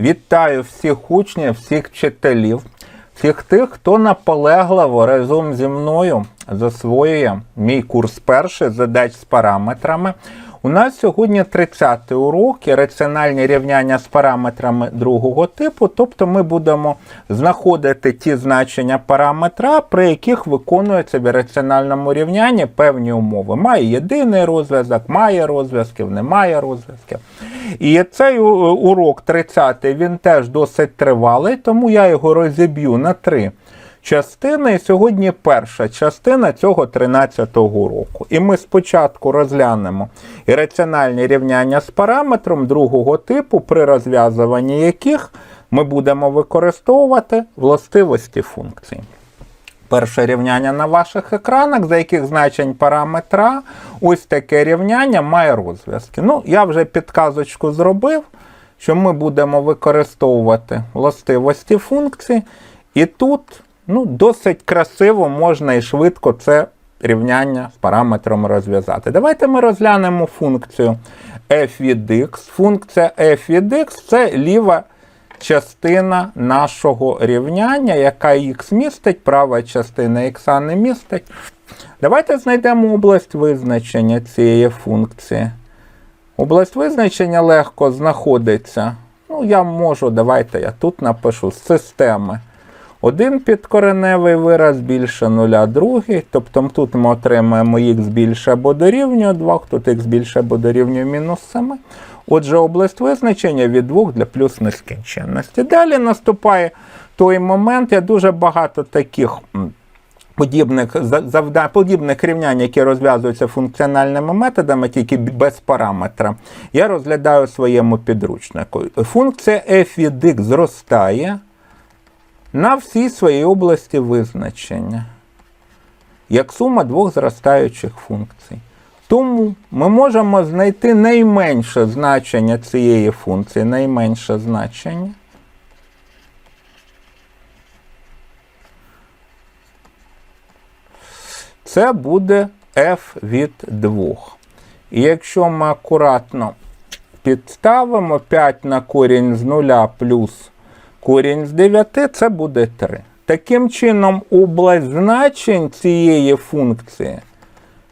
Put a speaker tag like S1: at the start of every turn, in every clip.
S1: Вітаю всіх учнів, всіх вчителів, всіх тих, хто наполегливо разом зі мною засвоює мій курс перший задач з параметрами. У нас сьогодні 30-й урок і раціональні рівняння з параметрами другого типу, тобто ми будемо знаходити ті значення параметра, при яких виконуються в раціональному рівнянні певні умови. Має єдиний розв'язок, має розв'язків, немає розв'язків. І цей урок 30-й, він теж досить тривалий, тому я його розіб'ю на три частини. І сьогодні перша частина цього 13-го року. І ми спочатку розглянемо і раціональні рівняння з параметром другого типу, при розв'язуванні яких ми будемо використовувати властивості функцій. Перше рівняння на ваших екранах, за яких значень параметра, ось таке рівняння має розв'язки. Ну, я вже підказочку зробив, що ми будемо використовувати властивості функцій, і тут ну, досить красиво можна і швидко це рівняння з параметром розв'язати. Давайте ми розглянемо функцію f від x. Функція f від x це ліва частина нашого рівняння, яка х містить, права частина х не містить. Давайте знайдемо область визначення цієї функції. Область визначення легко знаходиться. Ну, я можу, давайте я тут напишу з системи. Один підкореневий вираз більше нуля, другий. Тобто тут ми отримаємо х більше або дорівнює 2, тут х більше або дорівнює мінус 7. Отже, область визначення від 2 для плюс нескінченності. Далі наступає той момент, я дуже багато таких подібних за- завдань, подібних рівнянь, які розв'язуються функціональними методами, тільки без параметра, я розглядаю своєму підручнику. Функція f від x зростає на всій своїй області визначення, як сума двох зростаючих функцій. Тому ми можемо знайти найменше значення цієї функції, найменше значення. Це буде f від 2. І якщо ми акуратно підставимо 5 на корінь з 0 плюс корінь з 9, це буде 3. Таким чином, область значень цієї функції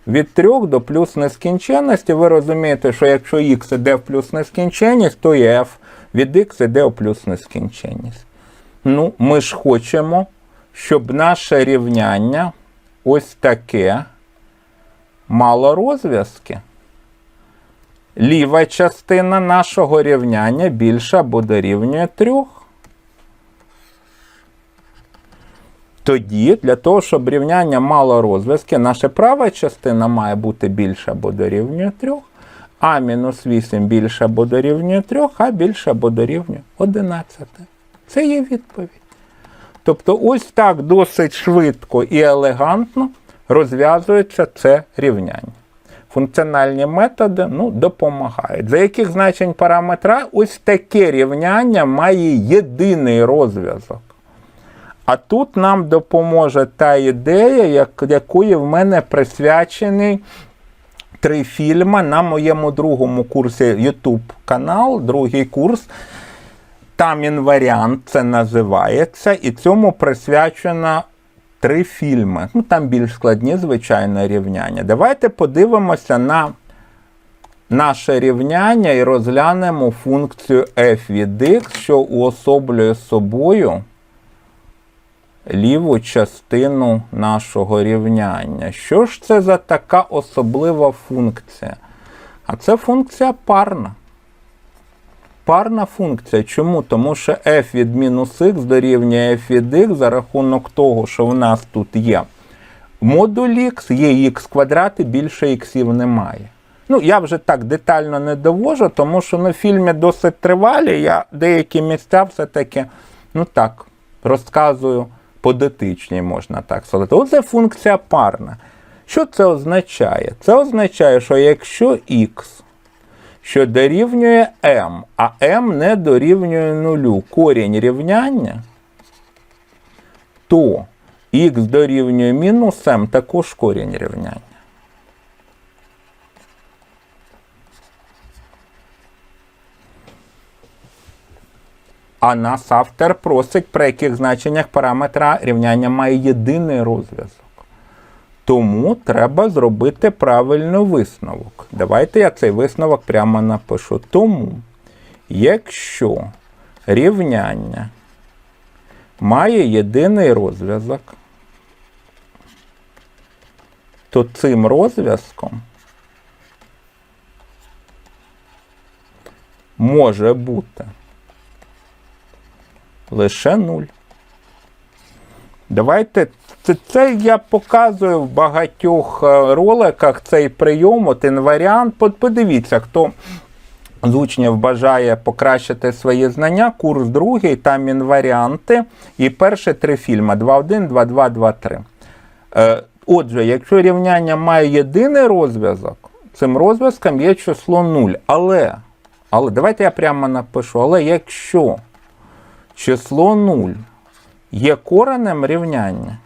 S1: від 3 до плюс нескінченності, ви розумієте, що якщо х іде в плюс нескінченність, то і f від x іде у плюс нескінченність. Ну, ми ж хочемо, щоб наше рівняння ось таке мало розв'язки. Ліва частина нашого рівняння більша або дорівнює 3. Тоді, для того, щоб рівняння мало розв'язки, наша права частина має бути більша або дорівнює 3, а мінус 8 більше або дорівнює 3, а більше або дорівнює 11. Це є відповідь. Тобто, ось так досить швидко і елегантно розв'язується це рівняння. Функціональні методи ну, допомагають. За яких значень параметра ось таке рівняння має єдиний розв'язок. А тут нам допоможе та ідея, якої в мене присвячений три фільми на моєму другому курсі YouTube канал, другий курс. Там інваріант це називається, і цьому присвячено три фільми. Ну, там більш складні, звичайно, рівняння. Давайте подивимося на наше рівняння і розглянемо функцію f від x, що уособлює собою ліву частину нашого рівняння. Що ж це за така особлива функція? А це функція парна. Парна функція. Чому? Тому що f від мінус х дорівнює f від x за рахунок того, що в нас тут є модуль х, є х квадрат і більше іксів немає. Ну, я вже так детально не довожу, тому що на фільмі досить тривалі. Я деякі місця все-таки, ну так, розказую по дотичній, можна так сказати. Оце функція парна. Що це означає? Це означає, що якщо х, що дорівнює m, а m не дорівнює нулю, корінь рівняння, то х дорівнює мінус m також корінь рівняння. А нас автор просить, при яких значеннях параметра рівняння має єдиний розв'язок. Тому треба зробити правильний висновок. Давайте я цей висновок прямо напишу. Тому, якщо рівняння має єдиний розв'язок, то цим розв'язком може бути лише 0. Давайте це, це я показую в багатьох е, роликах цей прийом, от інваріант. Подивіться, хто з учнів бажає покращити свої знання, курс другий, там інваріанти. І перші три фільми 2.1, 2.2, 2.3. Е, Отже, якщо рівняння має єдиний розв'язок, цим розв'язком є число 0. Але, але давайте я прямо напишу, але якщо число 0 є коренем рівняння,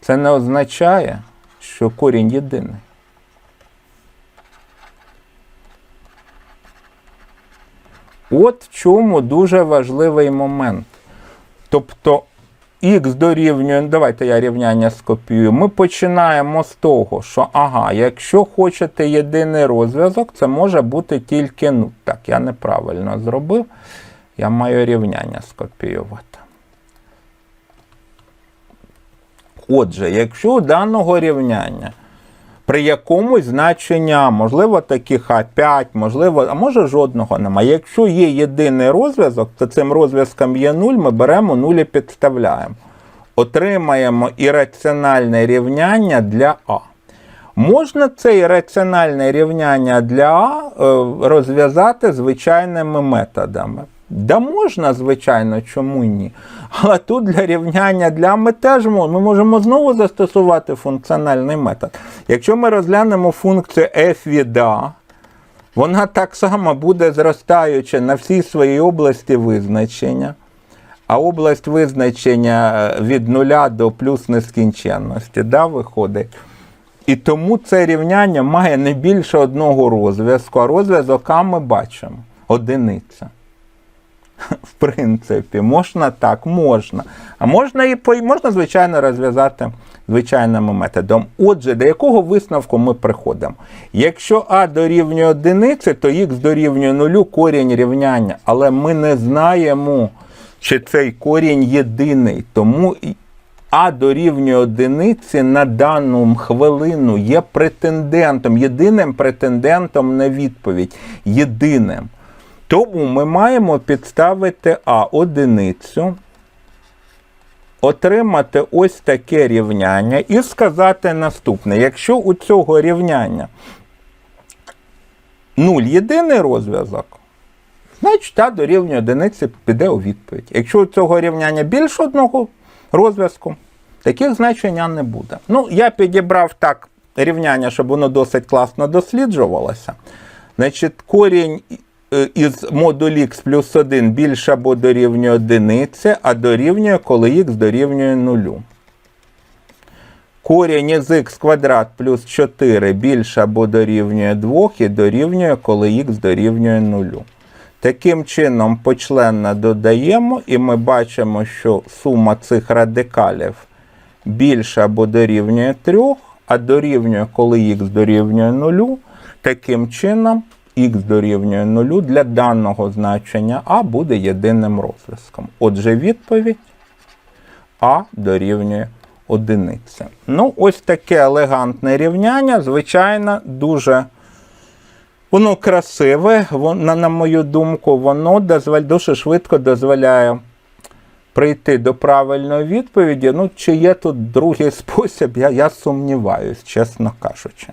S1: це не означає, що корінь єдиний. От в чому дуже важливий момент. Тобто х дорівнює, ну, давайте я рівняння скопіюю. Ми починаємо з того, що ага, якщо хочете єдиний розв'язок, це може бути тільки ну. Так, я неправильно зробив. Я маю рівняння скопіювати. Отже, якщо у даного рівняння при якомусь значення, можливо, таких А5, можливо, а може жодного немає. Якщо є єдиний розв'язок, то цим розв'язком є 0, ми беремо 0 і підставляємо. Отримаємо ірраціональне рівняння для А. Можна це ірраціональне рівняння для А е, розв'язати звичайними методами. Да можна, звичайно, чому ні? Але тут для рівняння для ми теж мо- ми можемо знову застосувати функціональний метод. Якщо ми розглянемо функцію f від A, вона так само буде зростаюча на всій своїй області визначення. А область визначення е, від нуля до плюс нескінченності, да, виходить. І тому це рівняння має не більше одного розв'язку, а розв'язок А ми бачимо одиниця. В принципі, можна так, можна. А можна і можна, звичайно, розв'язати звичайним методом. Отже, до якого висновку ми приходимо? Якщо А дорівнює одиниці, то х дорівнює нулю корінь рівняння. Але ми не знаємо, чи цей корінь єдиний. Тому а дорівнює одиниці на дану хвилину є претендентом, єдиним претендентом на відповідь. Єдиним. Тому ми маємо підставити А одиницю, отримати ось таке рівняння і сказати наступне: якщо у цього рівняння 0 єдиний розв'язок, значить А дорівнює одиниці піде у відповідь. Якщо у цього рівняння більше одного розв'язку, таких значень А не буде. Ну, я підібрав так рівняння, щоб воно досить класно досліджувалося. Значить, корінь із модуль х плюс 1 більше або дорівнює одиниці, а дорівнює, коли х дорівнює нулю. Корінь із х квадрат плюс 4 більше або дорівнює 2 і дорівнює, коли х дорівнює 0. Таким чином, почленно додаємо, і ми бачимо, що сума цих радикалів більше або дорівнює 3, а дорівнює, коли х дорівнює 0. Таким чином, х дорівнює 0 для даного значення А буде єдиним розв'язком. Отже, відповідь А дорівнює одиниці. Ну, ось таке елегантне рівняння, звичайно, дуже воно красиве, воно, на мою думку, воно дозволяє, дуже швидко дозволяє прийти до правильної відповіді. Ну, чи є тут другий спосіб, я, я сумніваюсь, чесно кажучи.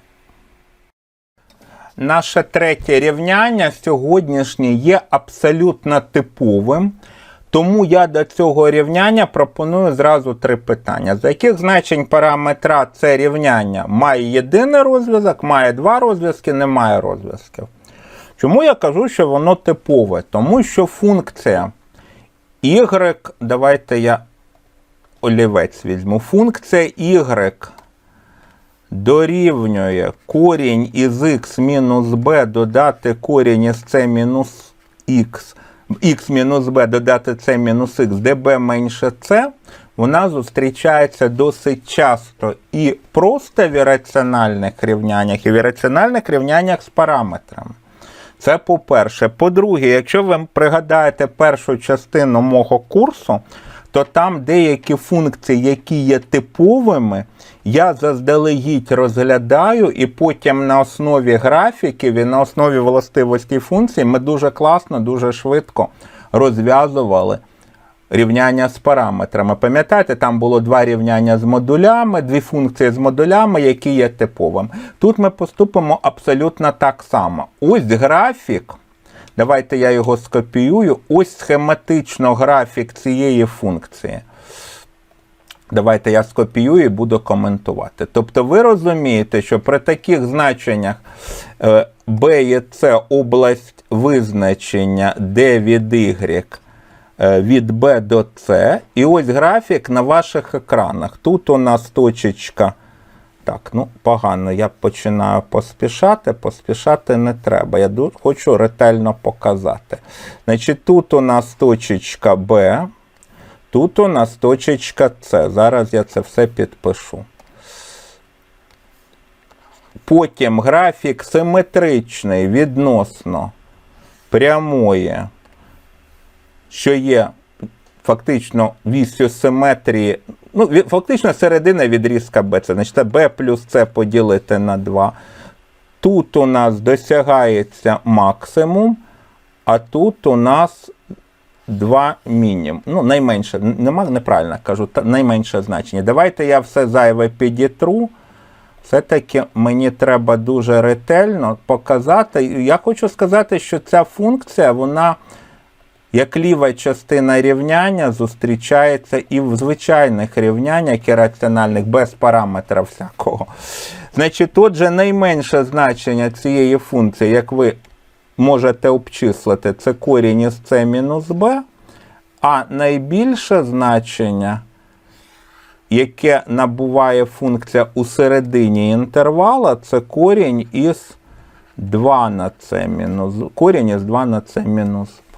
S1: Наше третє рівняння сьогоднішнє є абсолютно типовим. Тому я до цього рівняння пропоную зразу три питання. За яких значень параметра це рівняння має єдиний розв'язок, має два розв'язки, не має розв'язків. Чому я кажу, що воно типове? Тому що функція y, давайте я олівець візьму, функція y дорівнює корінь із x мінус b додати корінь із c мінус x х мінус b додати c мінус х, де b менше c, вона зустрічається досить часто і просто в ірраціональних рівняннях, і в ірраціональних рівняннях з параметрами. Це по-перше. По-друге, якщо ви пригадаєте першу частину мого курсу, то там деякі функції, які є типовими, я заздалегідь розглядаю, і потім на основі графіків і на основі властивості функцій ми дуже класно, дуже швидко розв'язували рівняння з параметрами. Пам'ятаєте, там було два рівняння з модулями, дві функції з модулями, які є типовими. Тут ми поступимо абсолютно так само. Ось графік. Давайте я його скопіюю. Ось схематично графік цієї функції. Давайте я скопіюю і буду коментувати. Тобто ви розумієте, що при таких значеннях е, B і C область визначення D від Y е, від B до C. І ось графік на ваших екранах. Тут у нас точечка. Так, ну погано, я починаю поспішати. Поспішати не треба. Я хочу ретельно показати. Значить, тут у нас точечка B. Тут у нас точечка С. Зараз я це все підпишу. Потім графік симетричний відносно прямої, що є фактично вісю симетрії. Ну, фактично середина відрізка B. Це значить B плюс С поділити на 2. Тут у нас досягається максимум, а тут у нас 2 мінімум. Ну, найменше, нема, неправильно кажу, та- найменше значення. Давайте я все зайве підітру. Все-таки мені треба дуже ретельно показати. Я хочу сказати, що ця функція, вона, як ліва частина рівняння, зустрічається і в звичайних рівняннях ірраціональних, без параметра всякого. Значить, отже, найменше значення цієї функції, як ви можете обчислити, це корінь із c мінус b, а найбільше значення, яке набуває функція у середині інтервала, це корінь із 2 на c мінус корінь із 2 на c мінус b.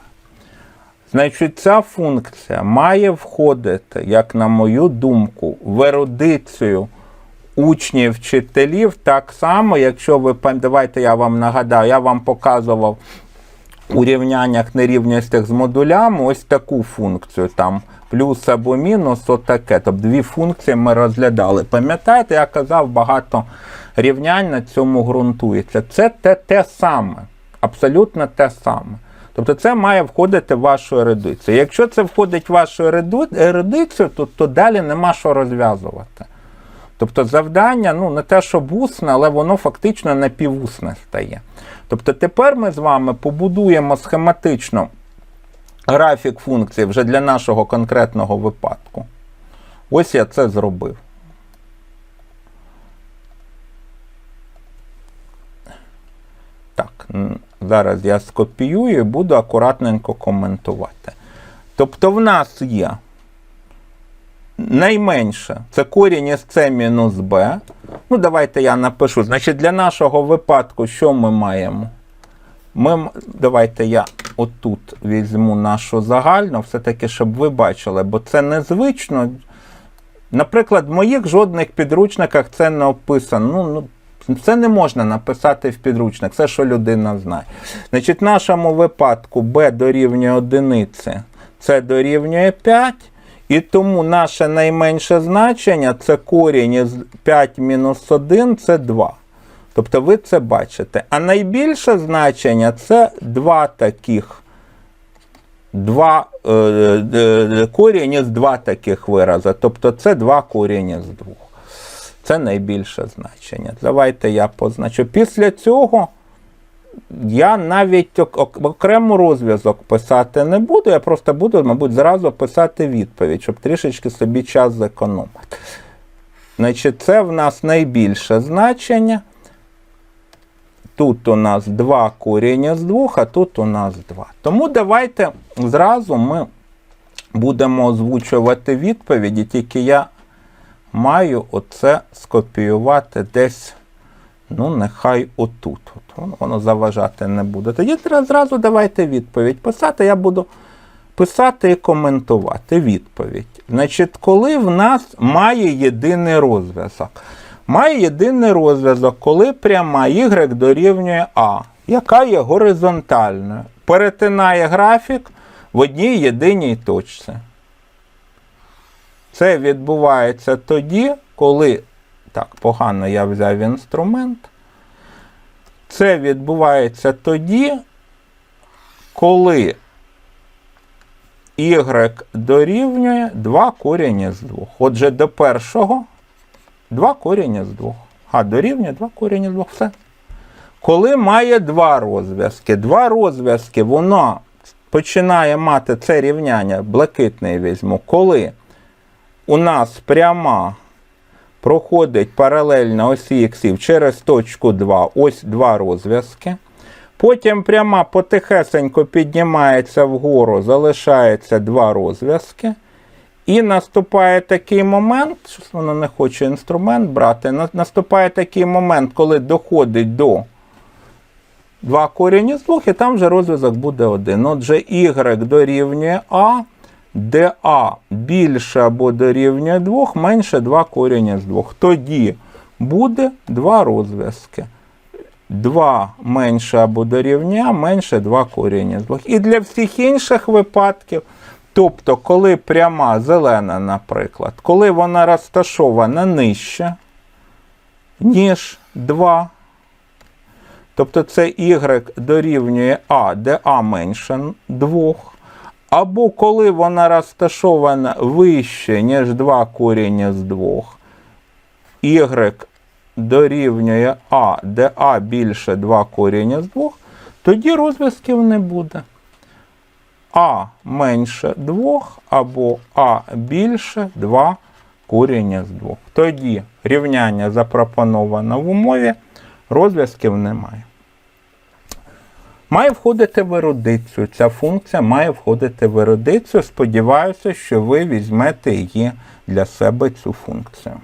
S1: Значить, ця функція має входити, як на мою думку, в ерудицію учнів, вчителів, так само, якщо ви давайте я вам нагадаю, я вам показував у рівняннях нерівностях з модулями ось таку функцію, там плюс або мінус, отаке. Тобто дві функції ми розглядали. Пам'ятаєте, я казав, багато рівнянь на цьому ґрунтується. Це те, те саме, абсолютно те саме. Тобто це має входити в вашу ерудицію. Якщо це входить в вашу ерудицію, то, то далі нема що розв'язувати. Тобто завдання, ну не те, щоб усне, але воно фактично напівусне стає. Тобто тепер ми з вами побудуємо схематично графік функції вже для нашого конкретного випадку. Ось я це зробив. Так, зараз я скопіюю і буду акуратненько коментувати. Тобто в нас є найменше це корінь із С мінус Б. Ну, давайте я напишу. Значить, для нашого випадку, що ми маємо? Ми, давайте я отут візьму нашу загальну, все-таки, щоб ви бачили, бо це незвично. Наприклад, в моїх жодних підручниках це не описано. Ну, ну, це не можна написати в підручник, це що людина знає. Значить, в нашому випадку b дорівнює одиниці, це дорівнює 5. І тому наше найменше значення це корінь із 5 мінус 1 це 2. Тобто ви це бачите. А найбільше значення це два таких. Два е, е, корінь із два таких вирази. Тобто це два коріння з двох. Це найбільше значення. Давайте я позначу. Після цього я навіть ок- ок- окремо розв'язок писати не буду, я просто буду, мабуть, зразу писати відповідь, щоб трішечки собі час зекономити. Значить, це в нас найбільше значення. Тут у нас 2 коріння з 2, а тут у нас 2. Тому давайте зразу ми будемо озвучувати відповіді, тільки я маю оце скопіювати десь Ну, нехай отут. От воно, заважати не буде. Тоді зразу давайте відповідь писати. Я буду писати і коментувати відповідь. Значить, коли в нас має єдиний розв'язок? Має єдиний розв'язок, коли пряма y дорівнює А, яка є горизонтальною, перетинає графік в одній єдиній точці. Це відбувається тоді, коли. Так, погано я взяв інструмент. Це відбувається тоді, коли y дорівнює 2 коріння з 2. Отже, до першого 2 коріння з 2. А дорівнює 2 коріння з 2. Все. Коли має два розв'язки, два розв'язки, воно починає мати це рівняння, блакитний візьму, коли у нас пряма проходить паралельно осі іксів через точку 2, ось два розв'язки. Потім пряма потихесенько піднімається вгору, залишається два розв'язки. І наступає такий момент, щось воно не хоче інструмент брати. Наступає такий момент, коли доходить до 2 коріння з 2, і там вже розв'язок буде один. Отже, y дорівнює А, де більше або дорівнює 2, менше 2 коріння з 2. Тоді буде два розв'язки. 2 менше або дорівнює, менше 2 коріння з 2. І для всіх інших випадків, тобто, коли пряма зелена, наприклад, коли вона розташована нижче, ніж 2, тобто це y дорівнює А, де А менше 2, або коли вона розташована вище, ніж 2 коріння з 2, y дорівнює А, де А більше 2 коріння з 2, тоді розв'язків не буде. А менше 2 або А більше 2 коріння з 2. Тоді рівняння запропоновано в умові, розв'язків немає. Має входити в ерудицію. Ця функція має входити в ерудицію. Сподіваюся, що ви візьмете її для себе цю функцію.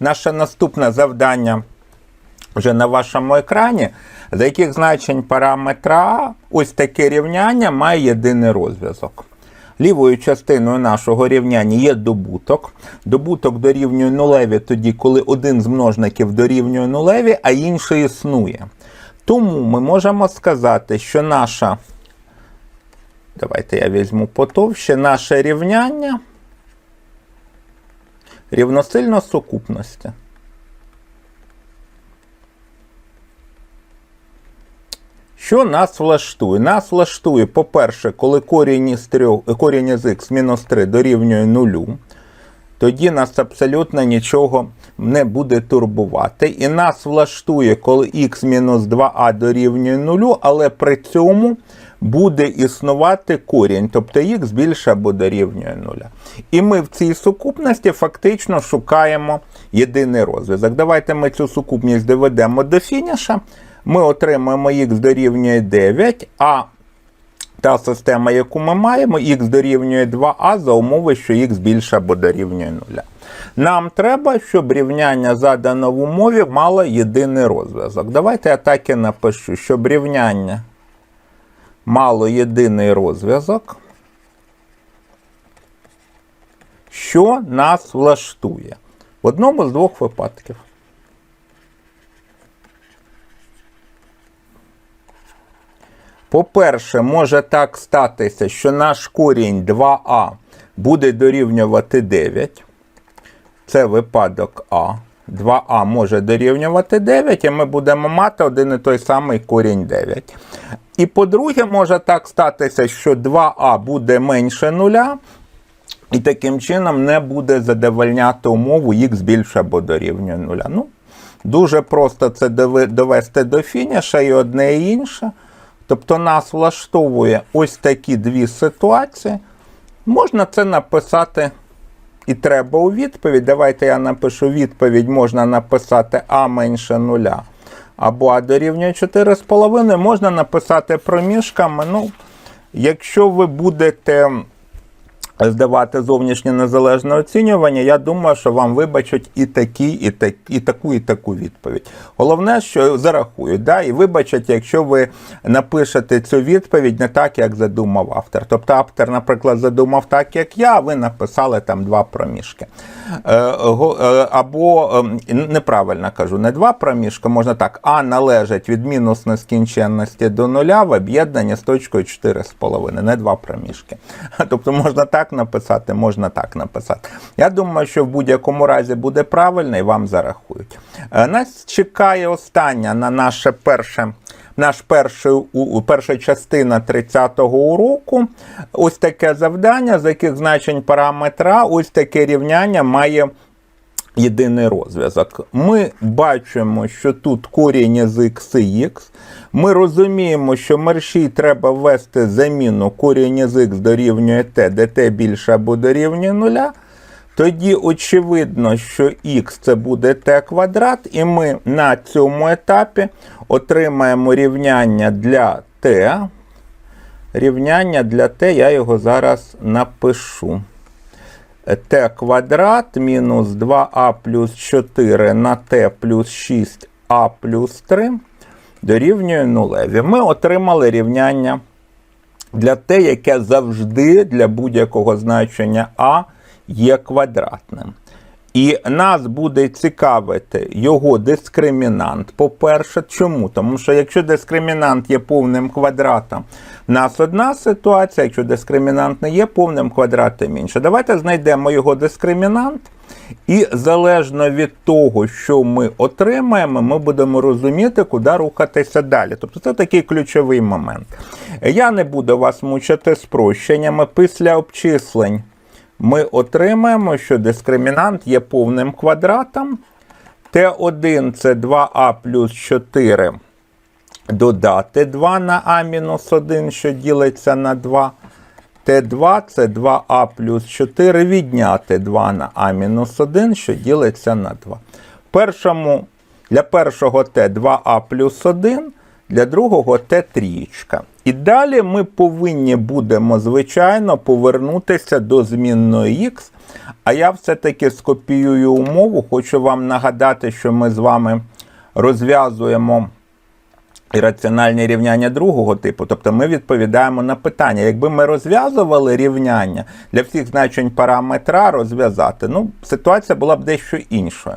S1: Наше наступне завдання вже на вашому екрані, за яких значень параметра ось таке рівняння має єдиний розв'язок. Лівою частиною нашого рівняння є добуток. Добуток дорівнює нулеві тоді, коли один з множників дорівнює нулеві, а інший існує. Тому ми можемо сказати, що наша, давайте я візьму потовще, наше рівняння рівносильно сукупності. Що нас влаштує? Нас влаштує, по-перше, коли корінь із, 3, корінь із х мінус 3 дорівнює нулю, тоді нас абсолютно нічого не буде турбувати. І нас влаштує, коли х мінус 2а дорівнює нулю, але при цьому буде існувати корінь, тобто х більше або дорівнює нуля. І ми в цій сукупності фактично шукаємо єдиний розв'язок. Давайте ми цю сукупність доведемо до фініша. Ми отримаємо х дорівнює 9, а та система, яку ми маємо, х дорівнює 2а за умови, що х більше або дорівнює 0. Нам треба, щоб рівняння задано в умові мало єдиний розв'язок. Давайте я так і напишу, щоб рівняння мало єдиний розв'язок, що нас влаштує в одному з двох випадків. По-перше, може так статися, що наш корінь 2а буде дорівнювати 9. Це випадок А. 2а може дорівнювати 9, і ми будемо мати один і той самий корінь 9. І по-друге, може так статися, що 2а буде менше нуля, і таким чином не буде задовольняти умову х більше або дорівнює нуля. Ну, дуже просто це довести до фініша і одне і інше. Тобто нас влаштовує ось такі дві ситуації. Можна це написати і треба у відповідь. Давайте я напишу відповідь, можна написати А менше нуля. Або А дорівнює 4,5. Можна написати проміжками. Ну, якщо ви будете здавати зовнішнє незалежне оцінювання, я думаю, що вам вибачать і такі, і, так, і таку, і таку відповідь. Головне, що зарахують, да? і вибачать, якщо ви напишете цю відповідь не так, як задумав автор. Тобто автор, наприклад, задумав так, як я, а ви написали там два проміжки. Е, е, або ем, неправильно кажу, не два проміжки, можна так, а належить від мінус нескінченності до нуля в об'єднанні з точкою 4,5, не два проміжки. Тобто можна так написати, можна так написати. Я думаю, що в будь-якому разі буде правильно і вам зарахують. Е, Нас чекає остання на наше перше. Наш перший, перша частина 30-го уроку. Ось таке завдання, з яких значень параметра, ось таке рівняння має єдиний розв'язок. Ми бачимо, що тут корінь із x і x. Ми розуміємо, що мерщій треба ввести заміну корінь із x дорівнює t, де t більше або дорівнює нуля. Тоді очевидно, що х це буде t квадрат, і ми на цьому етапі отримаємо рівняння для t. Рівняння для t, я його зараз напишу t квадрат мінус 2а плюс 4 на t плюс 6а плюс 3 дорівнює нулеві. Ми отримали рівняння для t, яке завжди для будь-якого значення а є квадратним. І нас буде цікавити його дискримінант. По-перше, чому? Тому що якщо дискримінант є повним квадратом, в нас одна ситуація, якщо дискримінант не є повним квадратом інша. Давайте знайдемо його дискримінант. І залежно від того, що ми отримаємо, ми будемо розуміти, куди рухатися далі. Тобто це такий ключовий момент. Я не буду вас мучити спрощеннями після обчислень ми отримаємо, що дискримінант є повним квадратом. Т1 це 2а плюс 4 додати 2 на а мінус 1, що ділиться на 2. Т2 це 2а плюс 4 відняти 2 на а мінус 1, що ділиться на 2. Першому, для першого Т 2а плюс 1, для другого Т трієчка. І далі ми повинні будемо, звичайно, повернутися до змінної х. А я все-таки скопіюю умову. Хочу вам нагадати, що ми з вами розв'язуємо ірраціональні рівняння другого типу. Тобто ми відповідаємо на питання. Якби ми розв'язували рівняння для всіх значень параметра розв'язати, ну, ситуація була б дещо іншою.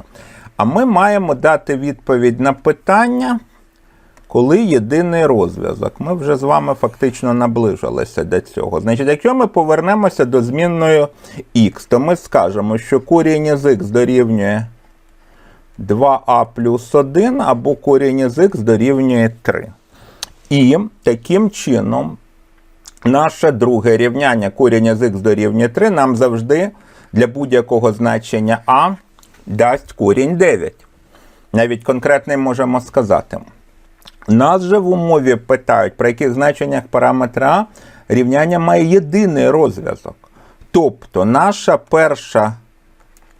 S1: А ми маємо дати відповідь на питання, коли єдиний розв'язок. Ми вже з вами фактично наближилися до цього. Значить, якщо ми повернемося до змінної х, то ми скажемо, що корінь із х дорівнює 2а плюс 1 або корінь із х дорівнює 3. І таким чином наше друге рівняння корінь із х дорівнює 3 нам завжди для будь-якого значення а дасть корінь 9. Навіть конкретний можемо сказати. Нас же в умові питають, про яких значеннях параметра рівняння має єдиний розв'язок. Тобто наша перша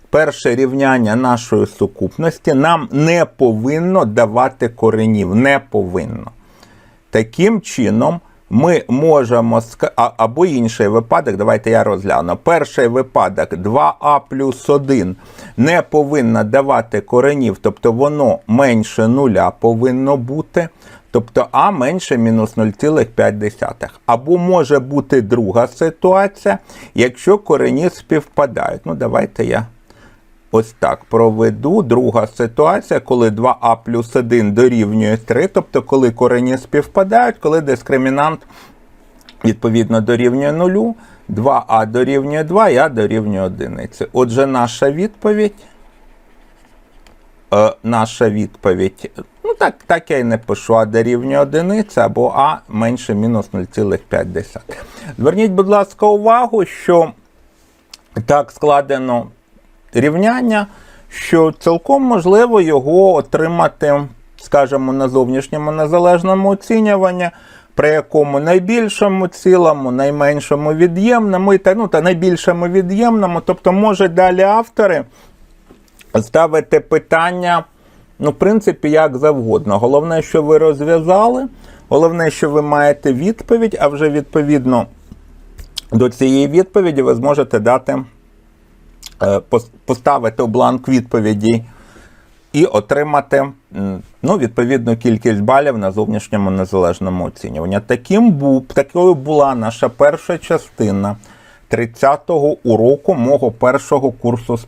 S1: перше рівняння нашої сукупності нам не повинно давати коренів. Не повинно. Таким чином, ми можемо або інший випадок, давайте я розгляну. Перший випадок 2а плюс 1 не повинно давати коренів, тобто воно менше нуля повинно бути. Тобто А менше мінус 0,5. Або може бути друга ситуація, якщо корені співпадають. Ну, давайте я ось так проведу. Друга ситуація, коли 2а плюс 1 дорівнює 3, тобто коли корені співпадають, коли дискримінант відповідно дорівнює 0, 2а дорівнює 2, і а дорівнює 1. Отже, наша відповідь. Е, наша відповідь. Ну, так, так я і не пишу, а дорівнює одиниця або А менше мінус 0,5. Зверніть, будь ласка, увагу, що так складено рівняння, що цілком можливо його отримати, скажімо, на зовнішньому незалежному оцінюванні, при якому найбільшому цілому, найменшому від'ємному і та, ну, та найбільшому від'ємному, тобто може далі автори ставити питання, ну, в принципі, як завгодно. Головне, що ви розв'язали, головне, що ви маєте відповідь, а вже відповідно до цієї відповіді ви зможете дати, поставити у бланк відповіді і отримати ну, відповідну кількість балів на зовнішньому незалежному оцінюванні. Таким був, такою була наша перша частина 30-го уроку мого першого курсу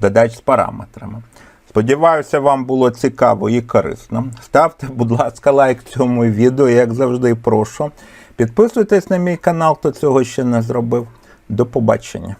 S1: задач з параметрами. Сподіваюся, вам було цікаво і корисно. Ставте, будь ласка, лайк цьому відео, як завжди, прошу. Підписуйтесь на мій канал, хто цього ще не зробив. До побачення.